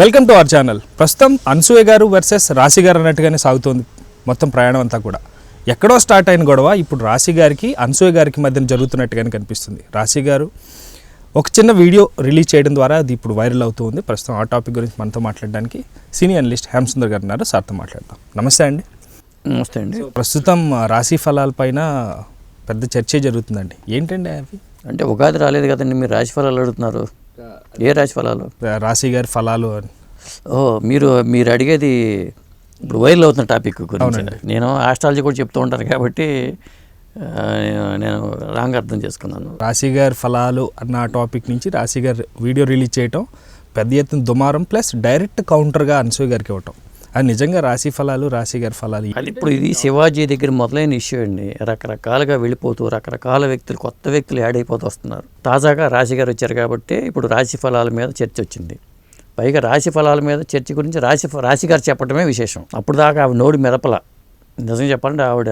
Welcome to our channel ప్రస్తుతం అన్సూయ గారు versus రాశి గారు అన్నట్టుగానే సాగుతోంది మొత్తం ప్రయాణం అంతా కూడా. ఎక్కడో స్టార్ట్ అయిన గొడవ ఇప్పుడు రాశి గారికి అన్సూయ గారికి మధ్యన జరుగుతున్నట్టుగానే కనిపిస్తుంది. రాశి గారు ఒక చిన్న వీడియో రిలీజ్ చేయడం ద్వారా అది ఇప్పుడు వైరల్ అవుతూ ఉంది ప్రస్తుతం ఆ టాపిక్ గురించి మనతో మాట్లాడడానికి సీనియర్ అనలిస్ట్ హేమసుందర్ గారు ఉన్నారు. సార్తో మాట్లాడదాం. నమస్తే అండి. నమస్తే అండి. ప్రస్తుతం రాశి ఫలాలపైన పెద్ద చర్చ జరుగుతుందండి. ఏంటండి అవి? అంటే ఉగాది రాలేదు కదండి మీరు రాశి ఫలాలు అడుగుతున్నారు. ఏ రాశి ఫలాలు రాశి గారి ఫలాలు అని. ఓ మీరు మీరు అడిగేది ఇప్పుడు వైరల్ అవుతున్న టాపిక్ గురించి. నేను ఆస్ట్రాలజీ కూడా చెప్తూ ఉంటాను కాబట్టి నేను రాంగ్ అర్థం చేసుకున్నాను. రాశి గారి ఫలాలు అన్న టాపిక్ నుంచి రాశి గారు వీడియో రిలీజ్ చేయటం పెద్ద ఎత్తున దుమారం ప్లస్ డైరెక్ట్ కౌంటర్గా అన్సూయ గారికి ఇవ్వటం. అది నిజంగా రాశి ఫలాలు రాశి గారి ఫలాలు అది ఇప్పుడు ఇది శివాజీ దగ్గర మొదలైన ఇష్యూ అండి. రకరకాలుగా వెళ్ళిపోతూ రకరకాల వ్యక్తులు కొత్త వ్యక్తులు యాడ్ అయిపోతూ వస్తున్నారు. తాజాగా రాశి గారు వచ్చారు కాబట్టి ఇప్పుడు రాశి ఫలాల మీద చర్చ వచ్చింది. పైగా రాశి ఫలాల మీద చర్చ గురించి రాశి రాశి గారు చెప్పడమే విశేషం. అప్పుడు దాకా ఆవిడ నోడి మెదపల. నిజం చెప్పాలంటే ఆవిడ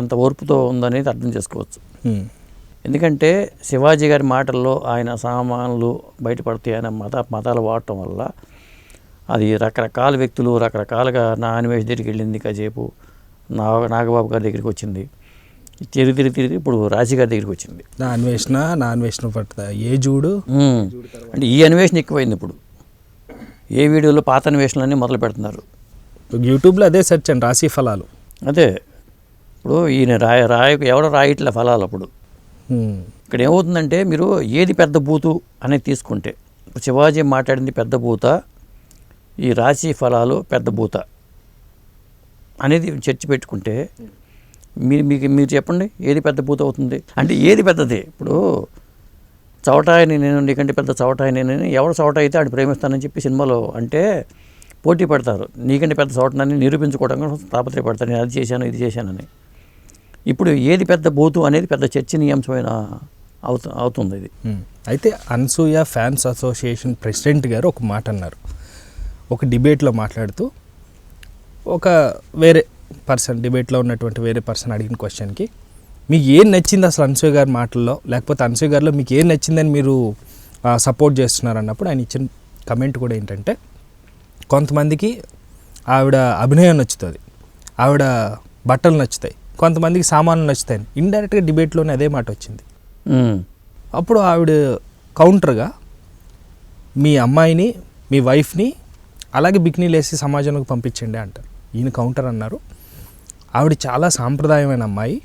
ఎంత ఓర్పుతో ఉందనేది అర్థం చేసుకోవచ్చు. ఎందుకంటే శివాజీ గారి మాటల్లో ఆయన సామాన్లు బయటపడతాయి ఆయన మత మతాలు వాడటం వల్ల అది రకరకాల వ్యక్తులు రకరకాలుగా నా అనివేష్ దగ్గరికి వెళ్ళింది కాసేపు. నా నాగబాబు గారి దగ్గరికి వచ్చింది. తిరిగి తిరిగి తిరిగి ఇప్పుడు రాశి గారి దగ్గరికి వచ్చింది. నా అన్వేషణ నా అన్వేషణ పడుతుంది ఏ చూడు. అంటే ఈ అన్వేషణ ఎక్కువైంది ఇప్పుడు. ఏ వీడియోలో పాత అన్వేషణలన్నీ మొదలు పెడుతున్నారు. యూట్యూబ్లో అదే సెర్చ్ అండి రాశి ఫలాలు. అదే. ఇప్పుడు ఈయన రాయ రాయ ఎవడో రాయట్లే ఫలాలు అప్పుడు. ఇక్కడ ఏమవుతుందంటే మీరు ఏది పెద్ద బూతు అనేది తీసుకుంటే శివాజీ మాట్లాడింది పెద్ద బూత ఈ రాశి ఫలాలు పెద్ద బూత అనేది చర్చ పెట్టుకుంటే మీరు మీకు మీరు చెప్పండి ఏది పెద్ద బూత అవుతుంది? అంటే ఏది పెద్దది? ఇప్పుడు చవటాయని నేను నీకంటే పెద్ద చవటాయని నేను ఎవరు చవట అయితే ఆడు ప్రేమిస్తానని చెప్పి సినిమాలో అంటే పోటీ పడతారు. నీకంటే పెద్ద చవటనని నిరూపించుకోవడం కోసం తాపత్రయపడతారు నేను అది చేశాను ఇది చేశానని. ఇప్పుడు ఏది పెద్ద బూతు అనేది పెద్ద చర్చనీయాంశమైన అవుతు అవుతుంది ఇది. అయితే అన్సూయ ఫ్యాన్స్ అసోసియేషన్ ప్రెసిడెంట్ గారు ఒక మాట అన్నారు. ఒక డిబేట్లో మాట్లాడుతూ ఒక వేరే పర్సన్ డిబేట్లో ఉన్నటువంటి వేరే పర్సన్ అడిగిన క్వశ్చన్కి మీకు ఏం నచ్చింది అసలు అన్సూయ గారి మాటల్లో? లేకపోతే అన్సూయ గారిలో మీకు ఏం నచ్చిందని మీరు సపోర్ట్ చేస్తున్నారు? అన్నప్పుడు ఆయన ఇచ్చిన కమెంట్ కూడా ఏంటంటే కొంతమందికి ఆవిడ అభినయం నచ్చుతుంది ఆవిడ బట్టలు నచ్చుతాయి కొంతమందికి సామాన్లు నచ్చుతాయి ఇండైరెక్ట్గా డిబేట్లోనే అదే మాట వచ్చింది. అప్పుడు ఆవిడ కౌంటర్గా మీ అమ్మాయిని మీ వైఫ్ని అలాగే బిక్నీలు వేసి సమాజంలోకి పంపించండి అంటారు ఈయన కౌంటర్ అన్నారు. ఆవిడ చాలా సాంప్రదాయమైన అమ్మాయి.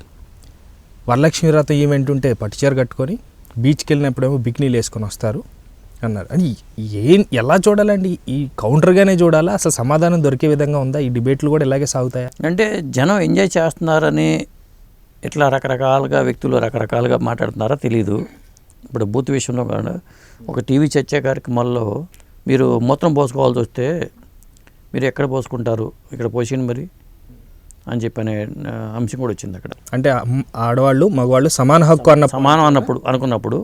వరలక్ష్మి వ్రతం ఈవెంట్ ఉంటే పట్టుచీర కట్టుకొని బీచ్కి వెళ్ళినప్పుడేమో బిక్నీలు వేసుకొని వస్తారు అన్నారు. అని ఏం ఎలా చూడాలండి? ఈ కౌంటర్గానే చూడాలా? అసలు సమాధానం దొరికే విధంగా ఉందా? ఈ డిబేట్లు కూడా ఇలాగే సాగుతాయా? అంటే జనం ఎంజాయ్ చేస్తున్నారని ఇట్లా రకరకాలుగా వ్యక్తులు రకరకాలుగా మాట్లాడుతున్నారా తెలీదు. ఇప్పుడు బూత్ విషయంలో ఒక టీవీ చర్చ కార్యక్రమాల్లో మీరు మూత్రం పోసుకోవాల్సి వస్తే మీరు ఎక్కడ పోసుకుంటారు? ఇక్కడ పోసింది మరి అని చెప్పనే అంశం కూడా వచ్చింది అక్కడ. అంటే ఆడవాళ్ళు మగవాళ్ళు సమాన హక్కు అన్న సమానం అన్నప్పుడు అనుకున్నప్పుడు.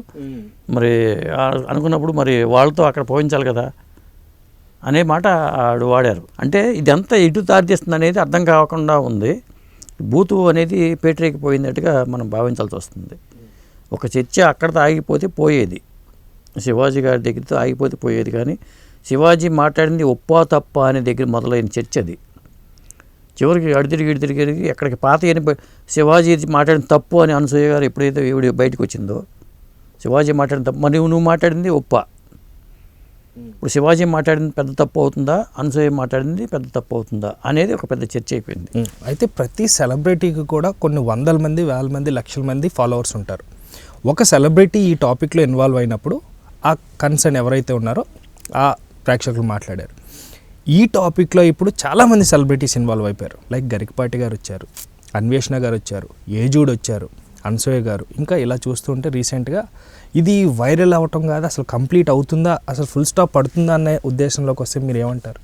మరి ఆ అనుకున్నప్పుడు మరి వాళ్ళతో అక్కడ పోయించాలి కదా అనే మాట ఆడు వాడారు. అంటే ఇదంతా ఎటు దారితీస్తుంది అనేది అర్థం కాకుండా ఉంది. బూతు అనేది పేటరేకిపోయినట్టుగా మనం భావించాల్సి వస్తుంది. ఒక చర్చ అక్కడితో ఆగిపోతే పోయేది. శివాజీ గారి దగ్గరతో ఆగిపోతే పోయేది కానీ శివాజీ మాట్లాడింది ఒప్పా తప్ప అనే దగ్గర మొదలైన చర్చ అది. చివరికి అడితిరిగి ఇడితిరిగి తిరిగి ఎక్కడికి పాత అని శివాజీ మాట్లాడిన తప్పు అని అనసూయ గారు ఎప్పుడైతే ఈవిడ బయటకు వచ్చిందో శివాజీ మాట్లాడిన తప్పు మరి నువ్వు మాట్లాడింది ఒప్ప. ఇప్పుడు శివాజీ మాట్లాడింది పెద్ద తప్పు అవుతుందా? అనసూయ మాట్లాడింది పెద్ద తప్పు అవుతుందా? అనేది ఒక పెద్ద చర్చ అయిపోయింది. అయితే ప్రతి సెలబ్రిటీకి కూడా కొన్ని వందల మంది వేల మంది లక్షల మంది ఫాలోవర్స్ ఉంటారు. ఒక సెలబ్రిటీ ఈ టాపిక్లో ఇన్వాల్వ్ అయినప్పుడు ఆ కన్సర్న్ ఎవరైతే ఉన్నారో ఆ ప్రేక్షకులు మాట్లాడారు. ఈ టాపిక్లో ఇప్పుడు చాలామంది సెలబ్రిటీస్ ఇన్వాల్వ్ అయిపోయారు. లైక్ గరికపాటి గారు వచ్చారు అన్వేషణ గారు వచ్చారు ఏజూడ్ వచ్చారు అన్సూయ గారు. ఇంకా ఇలా చూస్తుంటే రీసెంట్గా ఇది వైరల్ అవ్వటం కాదు అసలు కంప్లీట్ అవుతుందా అసలు ఫుల్ స్టాప్ పడుతుందా అనే ఉద్దేశంలోకి వస్తే మీరు ఏమంటారు?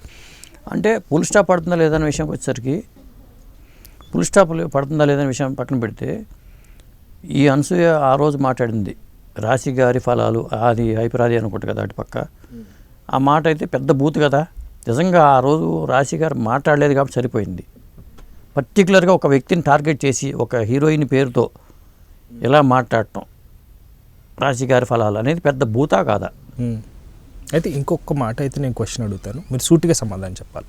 అంటే ఫుల్ స్టాప్ పడుతుందా లేదనే విషయంకి వచ్చేసరికి ఫుల్ స్టాప్ పడుతుందా లేదనే విషయం పక్కన పెడితే ఈ అన్సూయ ఆ రోజు మాట్లాడింది. రాశి గారి ఫలాలు అది అభిప్రాయం అనుకుంటు కదా అటు పక్క. ఆ మాట అయితే పెద్ద బూత్ కదా. నిజంగా ఆ రోజు రాశి గారు మాట్లాడలేదు కాబట్టి సరిపోయింది. పర్టికులర్గా ఒక వ్యక్తిని టార్గెట్ చేసి ఒక హీరోయిన్ పేరుతో ఇలా మాట్లాడటం రాశి గారి ఫలాలు అనేది పెద్ద బూతా కాదా? అయితే ఇంకొక మాట అయితే నేను క్వశ్చన్ అడుగుతాను. మీరు సూటిగా సమాధానం చెప్పాలి.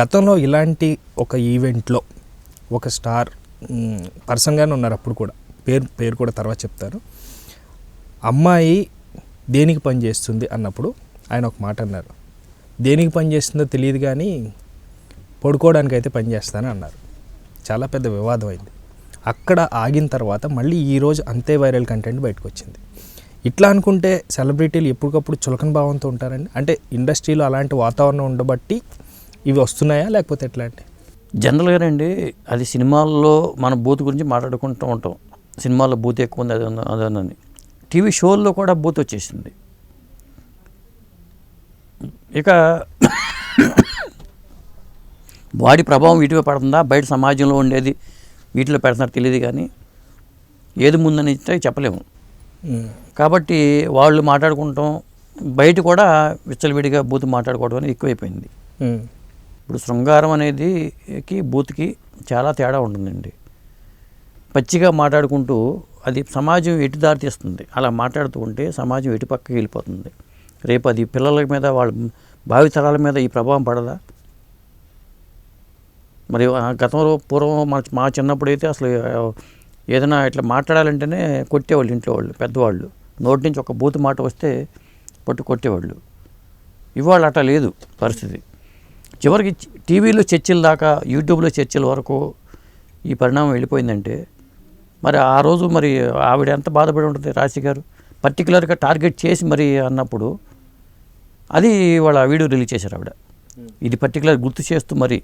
గతంలో ఇలాంటి ఒక ఈవెంట్లో ఒక స్టార్ పర్సన్గానే ఉన్నారు అప్పుడు కూడా. పేరు పేరు కూడా తర్వాత చెప్తారు అమ్మాయి దేనికి పని చేస్తుంది అన్నప్పుడు ఆయన ఒక మాట అన్నారు. దేనికి పని చేస్తుందో తెలియదు కానీ పడుకోవడానికి అయితే పని చేస్తానని అన్నారు. చాలా పెద్ద వివాదం అయింది. అక్కడ ఆగిన తర్వాత మళ్ళీ ఈరోజు అంతే వైరల్ కంటెంట్ బయటకు వచ్చింది ఇట్లా అనుకుంటే సెలబ్రిటీలు ఎప్పటికప్పుడు చులకన భావంతో ఉంటారండి? అంటే ఇండస్ట్రీలో అలాంటి వాతావరణం ఉండబట్టి ఇవి వస్తున్నాయా లేకపోతే ఎట్లా అంటే జనరల్గానండి అది సినిమాల్లో మన బూత్ గురించి మాట్లాడుకుంటూ ఉంటాం. సినిమాల్లో బూత్ ఎక్కువ ఉంది అది అదన్నది టీవీ షోల్లో కూడా బూత్ వచ్చేసింది. ఇక వాడి ప్రభావం వీటిపై పడుతుందా? బయట సమాజంలో ఉండేది వీటిలో పెడుతున్నారు తెలియదు కానీ ఏది ముందని చెప్పలేము. కాబట్టి వాళ్ళు మాట్లాడుకుంటాం. బయట కూడా విచ్చలవిడిగా బూత్ మాట్లాడుకోవడం అనేది ఎక్కువైపోయింది. ఇప్పుడు శృంగారం అనేదికి బూత్కి చాలా తేడా ఉంటుందండి. పచ్చిగా మాట్లాడుకుంటూ అది సమాజం ఎటు దారితీస్తుంది? అలా మాట్లాడుతూ ఉంటే సమాజం ఎటు పక్కకి వెళ్ళిపోతుంది? రేపు అది పిల్లల మీద వాళ్ళ భావితరాల మీద ఈ ప్రభావం పడదా? మరి ఆ గతంలో పూర్వం మా మా చిన్నప్పుడు అయితే అసలు ఏదైనా ఇట్లా మాట్లాడాలంటేనే కొట్టేవాళ్ళు ఇంట్లో వాళ్ళు పెద్దవాళ్ళు. నోటి నుంచి ఒక బూతు మాట వస్తే పట్టు కొట్టేవాళ్ళు. ఇవాళ అట్లా లేదు పరిస్థితి. చివరికి టీవీలో చర్చల దాకా యూట్యూబ్లో చర్చల వరకు ఈ పరిణామం వెళ్ళిపోయిందంటే మరి ఆ రోజు మరి ఆవిడ ఎంత బాధపడి ఉంటుంది రాశి గారు? పర్టికులర్గా టార్గెట్ చేసి మరి అన్నప్పుడు అది వాళ్ళ వీడియో రిలీజ్ చేశారు ఆవిడ. ఇది పర్టికులర్ గుర్తు చేస్తూ మరి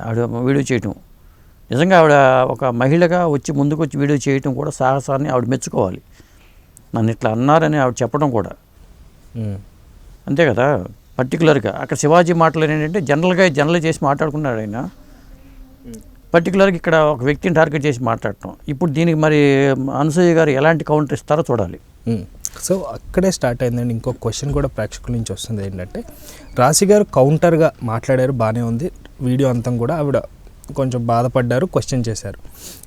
ఆవిడ వీడియో చేయటం. నిజంగా ఆవిడ ఒక మహిళగా వచ్చి ముందుకు వచ్చి వీడియో చేయటం కూడా సాహసాన్ని ఆవిడ మెచ్చుకోవాలి. నన్ను ఇట్లా అన్నారని ఆవిడ చెప్పడం కూడా. మ్, అంతే కదా? పర్టికులర్గా అక్కడ శివాజీ మాటలు ఏంటంటే జనరల్గా జనరల్ చేసి మాట్లాడుకున్నాడు ఆయన. పర్టికులర్గా ఇక్కడ ఒక వ్యక్తిని టార్గెట్ చేసి మాట్లాడటం. ఇప్పుడు దీనికి మరి అనసూయ గారు ఎలాంటి కౌంటర్ ఇస్తారో చూడాలి. సో అక్కడే స్టార్ట్ అయిందండి. ఇంకో క్వశ్చన్ కూడా ప్రేక్షకుల నుంచి వస్తుంది ఏంటంటే రాశి గారు కౌంటర్గా మాట్లాడారు బాగానే ఉంది. వీడియో అంతం కూడా ఆవిడ కొంచెం బాధపడ్డారు క్వశ్చన్ చేశారు.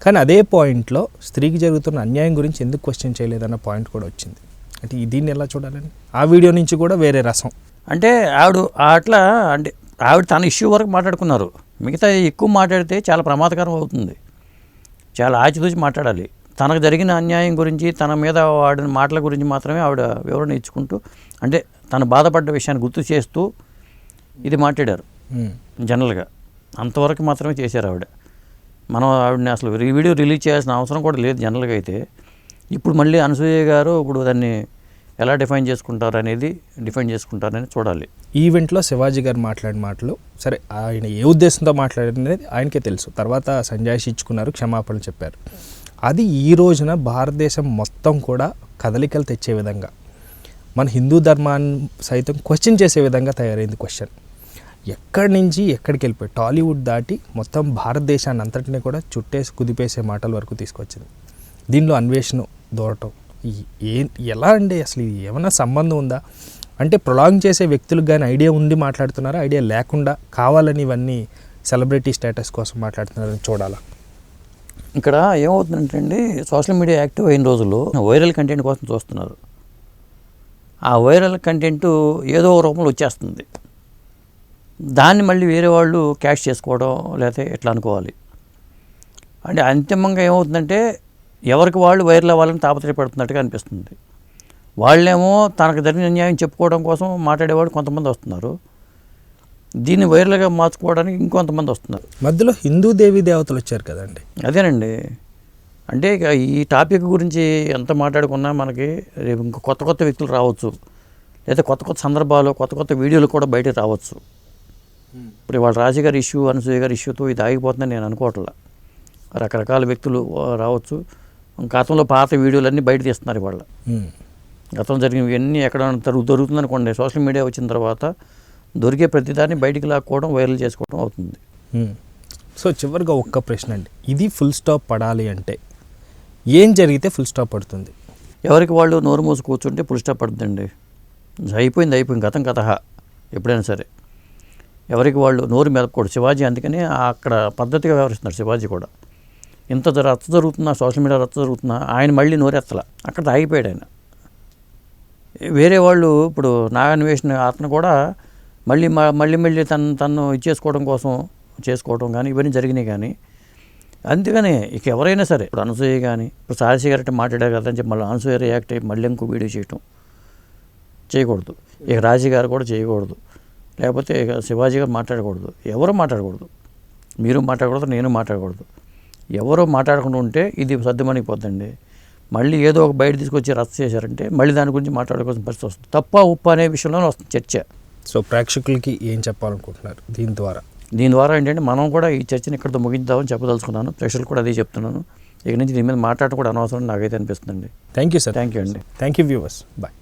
కానీ అదే పాయింట్లో స్త్రీకి జరుగుతున్న అన్యాయం గురించి ఎందుకు క్వశ్చన్ చేయలేదన్న పాయింట్ కూడా వచ్చింది. అంటే దీన్ని ఎలా చూడాలండి ఆ వీడియో నుంచి కూడా వేరే రసం. అంటే ఆవిడ అట్లా అంటే ఆవిడ తన ఇష్యూ వరకు మాట్లాడుకున్నారు. మిగతా ఎక్కువ మాట్లాడితే చాలా ప్రమాదకరం అవుతుంది. చాలా ఆచితూచి మాట్లాడాలి. తనకు జరిగిన అన్యాయం గురించి తన మీద వాడిన మాటల గురించి మాత్రమే ఆవిడ వివరణ ఇచ్చుకుంటూ అంటే తను బాధపడ్డ విషయాన్ని గుర్తు చేస్తూ ఇది మాట్లాడారు. జనరల్గా. అంతవరకు మాత్రమే చేశారు ఆవిడ. మనం ఆవిడని అసలు ఈ వీడియో రిలీజ్ చేయాల్సిన అవసరం కూడా లేదు జనరల్గా అయితే. ఇప్పుడు మళ్ళీ అనసూయ గారు ఇప్పుడు దాన్ని ఎలా డిఫైన్ చేసుకుంటారు అనేది డిఫైన్ చేసుకుంటారని చూడాలి. ఈవెంట్లో శివాజీ గారు మాట్లాడిన మాటలు సరే ఆయన ఏ ఉద్దేశంతో మాట్లాడినది ఆయనకే తెలుసు. తర్వాత సంజాయిషి ఇచ్చుకున్నారు క్షమాపణలు చెప్పారు. అది ఈ రోజున భారతదేశం మొత్తం కూడా కదలికలు తెచ్చే విధంగా మన హిందూ ధర్మాన్ని సైతం క్వశ్చన్ చేసే విధంగా తయారైంది క్వశ్చన్ ఎక్కడి నుంచి ఎక్కడికి వెళ్ళిపోయి టాలీవుడ్ దాటి మొత్తం భారతదేశాన్ని అంతటినీ కూడా చుట్టేసి కుదిపేసే మాటల వరకు తీసుకొచ్చింది. దీనిలో అన్వేషణ దూరటం ఏ ఎలా అండి? అసలు ఇది ఏమైనా సంబంధం ఉందా? అంటే ప్రొలాంగ్ చేసే వ్యక్తులకు కానీ ఐడియా ఉండి మాట్లాడుతున్నారా? ఐడియా లేకుండా కావాలని ఇవన్నీ సెలబ్రిటీ స్టేటస్ కోసం మాట్లాడుతున్నారని చూడాలా? ఇక్కడ ఏమవుతుందంటే అండి సోషల్ మీడియా యాక్టివ్ అయిన రోజుల్లో వైరల్ కంటెంట్ కోసం చూస్తున్నారు. ఆ వైరల్ కంటెంట్ ఏదో ఒక రూపంలో వచ్చేస్తుంది. దాన్ని మళ్ళీ వేరే వాళ్ళు క్యాష్ చేసుకోవడం లేకపోతే ఎట్లా అనుకోవాలి? అంటే అంతిమంగా ఏమవుతుందంటే ఎవరికి వాళ్ళు వైరల్ అవ్వాలని తాపత్రయపడుతున్నట్టుగా అనిపిస్తుంది. వాళ్ళేమో తనకు జరిగిన అన్యాయం చెప్పుకోవడం కోసం మాట్లాడేవాడు కొంతమంది వస్తున్నారు. దీన్ని వైరల్గా మార్చుకోవడానికి ఇంకొంతమంది వస్తున్నారు. మధ్యలో హిందూ దేవీ దేవతలు వచ్చారు కదండి. అదేనండి. అంటే ఇక ఈ టాపిక్ గురించి ఎంత మాట్లాడుకున్నా మనకి రేపు ఇంకో కొత్త కొత్త వ్యక్తులు రావచ్చు. లేదా కొత్త కొత్త సందర్భాలు కొత్త కొత్త వీడియోలు కూడా బయటకు రావచ్చు. ఇప్పుడు ఇవాళ రాజు గారి ఇష్యూ అనసూయ గారి ఇష్యూతో ఇది ఆగిపోతుందని నేను అనుకోవట్లా. రకరకాల వ్యక్తులు రావచ్చు. గతంలో పాత వీడియోలన్నీ బయట తీస్తున్నారు ఇవాళ. గతంలో జరిగినవి ఇవన్నీ ఎక్కడ జరుగు దొరుకుతుంది అనుకోండి సోషల్ మీడియా వచ్చిన తర్వాత దొరికే ప్రతిదాన్ని బయటికి లాక్కోవడం వైరల్ చేసుకోవడం అవుతుంది. సో చివరిగా ఒక్క ప్రశ్న అండి. ఇది ఫుల్ స్టాప్ పడాలి అంటే ఏం జరిగితే ఫుల్ స్టాప్ పడుతుంది? ఎవరికి వాళ్ళు నోరు మూసి కూర్చుంటే పుల్ స్టాప్ పడుతుందండి. అయిపోయింది అయిపోయింది. గతం కథ. ఎప్పుడైనా సరే. ఎవరికి వాళ్ళు నోరు మెదపకూడదు శివాజీ అందుకని అక్కడ పద్ధతిగా వ్యవహరిస్తున్నారు శివాజీ కూడా. ఇంత రచ్చ జరుగుతున్నా సోషల్ మీడియా రచ్చ జరుగుతున్నా ఆయన మళ్ళీ నోరెత్తల. అక్కడ ఆగిపోయాడు ఆయన. వేరే వాళ్ళు ఇప్పుడు నాగన్వేషణ అతను కూడా మళ్ళీ మళ్ళీ మళ్ళీ తను తను ఇచ్చేసుకోవడం కోసం చేసుకోవడం కానీ ఇవన్నీ జరిగినాయి కానీ అందుకనే ఇక ఎవరైనా సరే ఇప్పుడు అనసూయ కానీ ఇప్పుడు సారసి గారంటే మాట్లాడారు కదా అని చెప్పి మళ్ళీ అనసూయ రియాక్ట్ అయ్యి మళ్ళీ ఇంకో వీడియో చేయటం చేయకూడదు. ఇక రాజీ గారు కూడా చేయకూడదు. లేకపోతే ఇక శివాజీ గారు మాట్లాడకూడదు. ఎవరు మాట్లాడకూడదు? మీరు మాట్లాడకూడదు నేను మాట్లాడకూడదు. ఎవరో మాట్లాడకుండా ఉంటే ఇది సర్దుమణిపోద్దండి మళ్ళీ ఏదో ఒక బయట తీసుకొచ్చి రద్దు చేశారంటే మళ్ళీ దాని గురించి మాట్లాడుకోవాల్సిన పరిస్థితి వస్తుంది. తప్ప ఉప్పు అనే విషయంలోనే వస్తుంది చర్చ. సో ప్రేక్షకులకి ఏం చెప్పాలనుకుంటున్నారు దీని ద్వారా? దీని ద్వారా ఏంటంటే మనం కూడా ఈ చర్చని ఇక్కడితో ముగించామని చెప్పదలుచుకున్నాను. ప్రేక్షకులు కూడా అదే చెప్తున్నాను. ఇక నుంచి దీని మీద మాట్లాడడం కూడా అనవసరం నాకైతే అనిపిస్తుందండి. Thank you sir thank you అండి. Thank you viewers bye